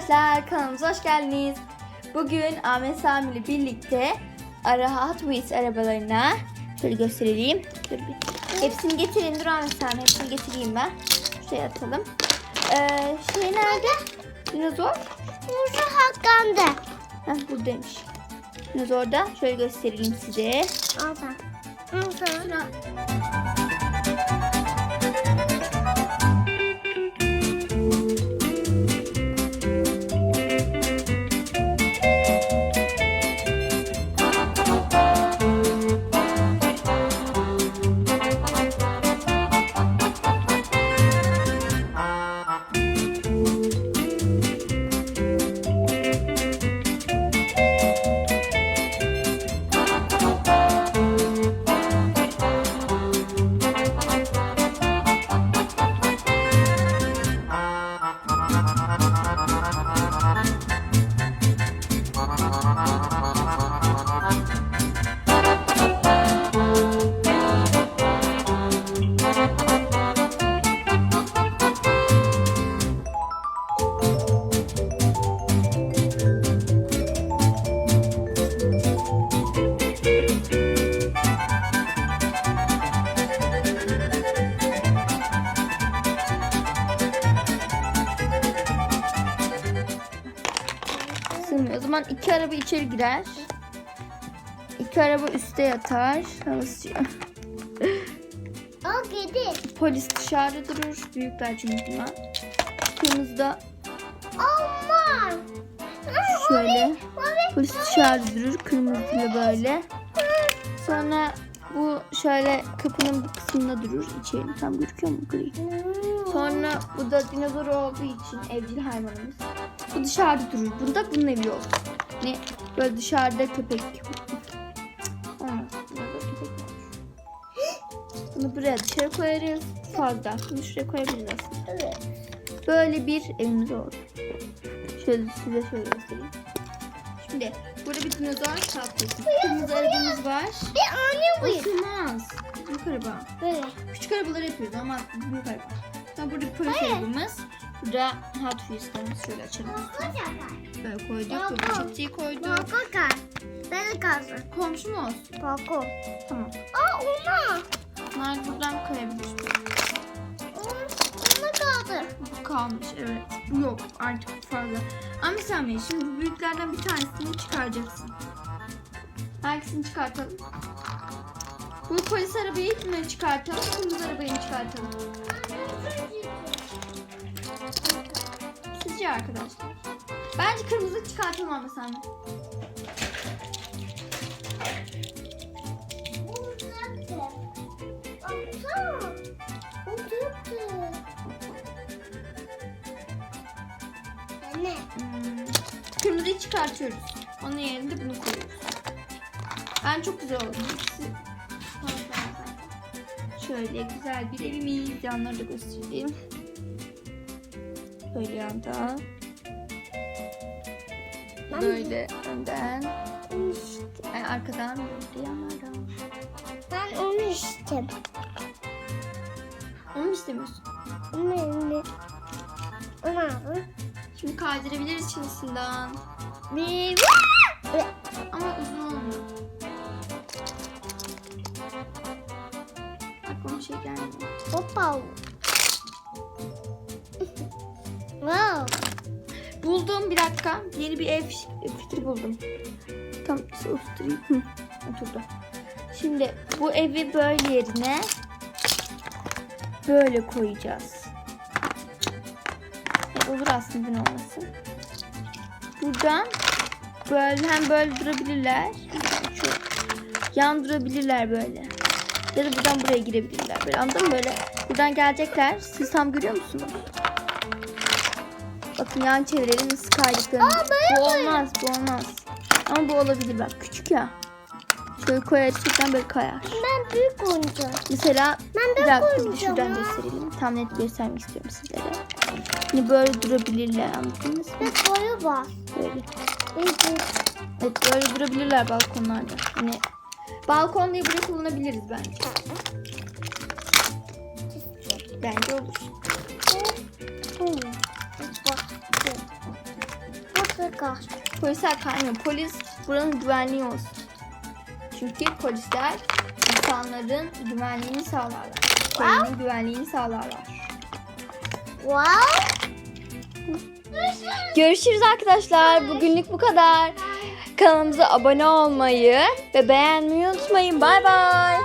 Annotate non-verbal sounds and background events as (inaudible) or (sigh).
arkadaşlar kanalımıza hoş geldiniz. Bugün Ahmet Sami ile birlikte ara Hot Wheels arabalarına şöyle göstereyim. Dur bir. Hepsini getirin. Dur Ahmet Sami hepsini getireyim ben. Şuraya atalım. Ee, şey nerede? Dinozor. Burada Hakan'da. Heh, buradaymış. Dinozorda şöyle göstereyim size. Alta. Alta. Şuna O zaman iki araba içeri girer. İki araba üstte yatar. Hava sıcak. O (laughs) kedi. Polis dışarıda durur. Büyükler bunlar. Kırmızıda Aman. şöyle. Polis dışarıda durur. Kırmızıyla böyle. Sonra bu şöyle kapının bu kısmında durur. İçeri tam gözüküyor mu gri? Sonra bu da dinozor olduğu için evcil hayvanımız. Bu dışarıda durur. Bunda bunun evi yok. Ne böyle dışarıda köpek. Olur? (gasps) Bunu buraya dışarı koyarız. Fazla. Bunu şuraya koyabiliriz. Evet. Böyle bir evimiz oldu. Şöyle size şöyle göstereyim. Şimdi burada bir dinozor tatlısı. Kırmızı arabamız var. Bir anne O buyur. sığmaz. Büyük araba. Böyle. Küçük arabaları yapıyoruz ama büyük araba. Sonra burada bir polis arabamız. Burada Hot Wheels'larımız şöyle açalım. Böyle koyduk. Burada çatıyı koyduk. Bako kal. Ben kalsın. Komşu mu olsun? Tamam. Aa ona. Bunlar buradan koyabilir. Ona kaldı. Bu kalmış evet. Yok artık fazla. Ama sen şimdi bu büyüklerden bir tanesini çıkaracaksın. Hangisini çıkartalım? Bu polis arabayı mı çıkartalım? Kırmızı arabayı mı çıkartalım? Sizce arkadaşlar? Bence kırmızı çıkartalım ama. Anne. Hmm, Kırmızıyı çıkartıyoruz. Onun yerine de bunu koyuyoruz. Ben çok güzel oldu. Şöyle güzel bir evimiz. Yanları da göstereyim. Böyle yandan. Ben- Böyle önden. Yani arkadan böyle yanlardan. Ben onu içtim. Onu mu istemiyorsun? Onu onu. Şimdi kaydırabiliriz çınısından. Bir. Ama uzun olmuyor. Aklıma şey gelmiyor. Hoppa. Wow. Buldum bir dakika. Yeni bir ev fikri buldum. Tam oturayım. Oturdu. Şimdi bu evi böyle yerine böyle koyacağız. E, olur aslında ne olmasın. Buradan böyle hem böyle durabilirler. Şu yan durabilirler böyle. Ya da buradan buraya girebilirler. Böyle anladın mı? Böyle buradan gelecekler. Siz tam görüyor musunuz? Bakın yan çevirelim nasıl kaydıklarını. bu olmaz, bu olmaz. Ama bu olabilir bak küçük ya. Şöyle koyarsan böyle kayar. Ben büyük oynayacağım. Mesela Ben bir de dakika şuradan gösterelim. Tam net göstermek istiyorum sizlere. Hani böyle durabilirler anladınız mı? Bir koyu var. Böyle. Evet böyle durabilirler balkonlarda. Hani balkon diye burayı kullanabiliriz bence. Bence olur. Sıkar. Polisler kaynıyor. Polis buranın güvenliği olsun. Çünkü polisler insanların güvenliğini sağlarlar. Köyünün güvenliğini sağlarlar. Wow. Görüşürüz arkadaşlar. Bugünlük bu kadar. Kanalımıza abone olmayı ve beğenmeyi unutmayın. Bay bay.